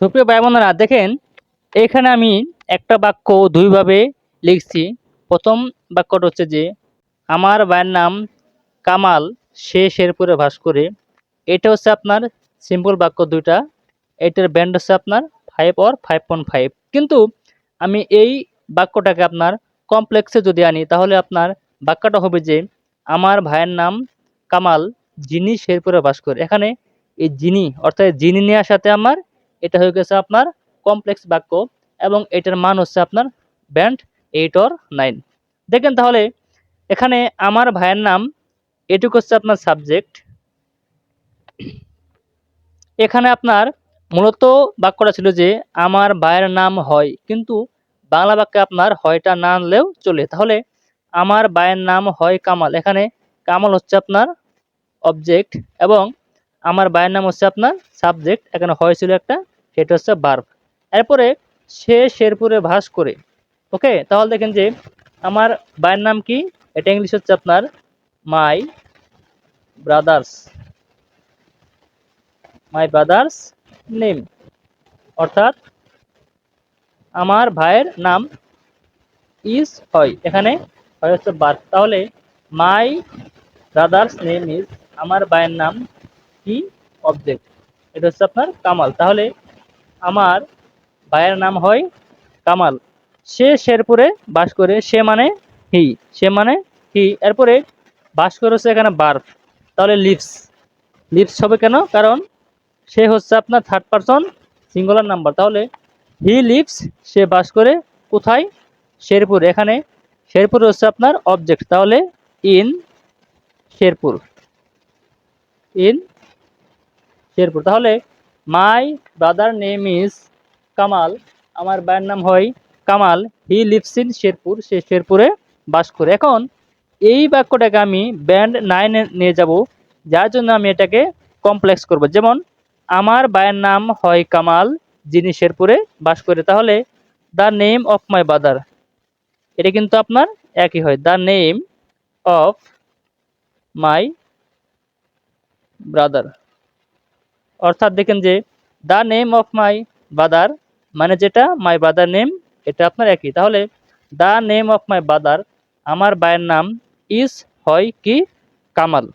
সুপ্রিয় ভাই বোনেরা, দেখেন, এখানে আমি একটা বাক্য দুইভাবে লিখছি। প্রথম বাক্যটা হচ্ছে যে, আমার ভাইয়ের নাম কামাল, সে শেরপুরে বাস করে। এটা হচ্ছে আপনার সিম্পল বাক্য দুইটা। এটার ব্যান্ড হচ্ছে আপনার five or five point five কিন্তু আমি এই বাক্যটাকে আপনার কমপ্লেক্সে যদি আনি, তাহলে আপনার বাক্যটা হবে যে, আমার ভাইয়ের নাম কামাল, যিনি শেরপুরে বাস করে। এখানে এই যিনি অর্থাৎ যিনি নেওয়ার সাথে আমার এটা হয়ে গেছে আপনার কমপ্লেক্স বাক্য এবং এটার মান হচ্ছে আপনার ব্যান্ড এইট অর নাইন দেখেন তাহলে, এখানে আমার ভাইয়ের নাম, এটুকু হচ্ছে আপনার সাবজেক্ট এখানে আপনার মূলত বাক্যটা ছিল যে, আমার ভাইয়ের নাম হয়, কিন্তু বাংলা বাক্যে আপনার হয়টা না আনলেও চলে। তাহলে, আমার ভাইয়ের নাম হয় কামাল। এখানে কামাল হচ্ছে আপনার অবজেক্ট এবং আমার ভাইয়ের নাম হচ্ছে আপনার সাবজেক্ট এখানে হয় ছিল একটা সেটা হচ্ছে বার্ব এরপরে সে শেরপুরে ভাস করে, ওকে? তাহলে দেখেন যে আমার ভাইয়ের নাম কি? এটা ইংলিশ হচ্ছে আপনার my brothers. My brothers name. অর্থাৎ আমার ভাইয়ের নাম ইজ হয়। এখানে হয় হচ্ছে বার্ব তাহলে মাই ব্রাদার্স নেম ইজ আমার ভাইয়ের নাম কি? অবজেক্ট। এটা হচ্ছে আপনার কামাল। তাহলে আমার ভাইয়ের নাম হয় কামাল। সে শেরপুরে বাস করে, সে মানে হি, সে মানে হি। এরপরে বাস করে হচ্ছে এখানে বার্ফ, তাহলে লিপস লিপস হবে কেন? কারণ সে হচ্ছে আপনার থার্ড পারসন সিঙ্গুলার নাম্বার তাহলে হি লিপস সে বাস করে কোথায়? শেরপুর। এখানে শেরপুর হচ্ছে আপনার অবজেক্ট তাহলে ইন শেরপুর। ইন শেরপুর। তাহলে my brother name is Kamal আমার ভাইয়ের নাম হয় Kamal he lives in Sherpur সে শেরপুরে বাস করে এখন এই বাক্যটাকে আমি ব্যান্ড নাইনে নিয়ে যাব যার জন্য আমি এটাকে কমপ্লেক্স করব যেমন আমার ভাইয়ের নাম হয় কামাল যিনি শেরপুরে বাস করে তাহলে the name of my brother এটা কিন্তু আপনার একই হয় the name of my brother অর্থাৎ দেখেন যে the name of my brother মানে যেটা মাই বাদার নেম এটা আপনার একই। তাহলে the name of my brother আমার ভাইয়ের নাম ইস হয় কি? কামাল।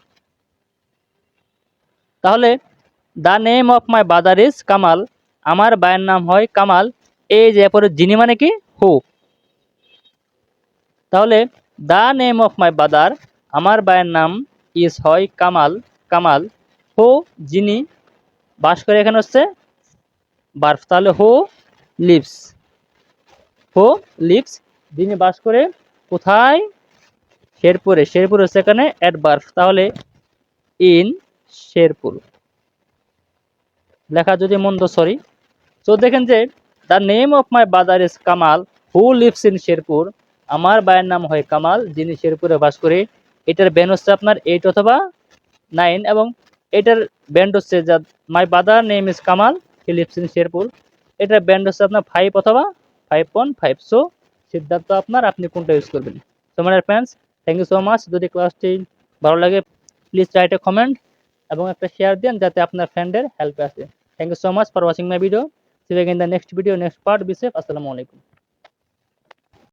তাহলে the name of my brother is Kamal, আমার ভাইয়ের নাম হয় কামাল এই যে পরে যিনি মানে কি? হু। তাহলে the name of my brother আমার ভাইয়ের নাম ইস হয় কামাল কামাল, হো যিনি বাস করে এখানে হচ্ছে বার্ফ। তাহলে হো লিভস হো লিভস। যিনি বাস করে কোথায়? শেরপুরে। শেরপুর হচ্ছে এখানে অ্যাট বার্ফ। তাহলে ইন শেরপুর। লেখা যদি মন্দ সরি তো দেখেন যে the name of my brother is Kamal who lives in Sherpur আমার ভাইয়ের নাম হয় কামাল যিনি শেরপুরে বাস করে। এটার ব্যান হচ্ছে আপনার এইট অথবা নাইন এবং এটার ব্যান্ড হচ্ছে যা my brother name is Kamal in Sherpur এটার ব্যান্ড হচ্ছে আপনার ফাইভ অথবা ফাইভ পয়েন্ট ফাইভ সো সিদ্ধান্ত আপনার, আপনি কোনটা ইউজ করবেন? So my friends thank you so much যদি ক্লাসটি ভালো লাগে প্লিজ রাইট এ কমেন্ট এবং একটা শেয়ার দেন যাতে আপনার ফ্রেন্ডের হেল্পে আসে। Thank you so much for watching my video see in the next video next part be safe আসসালামু আলাইকুম।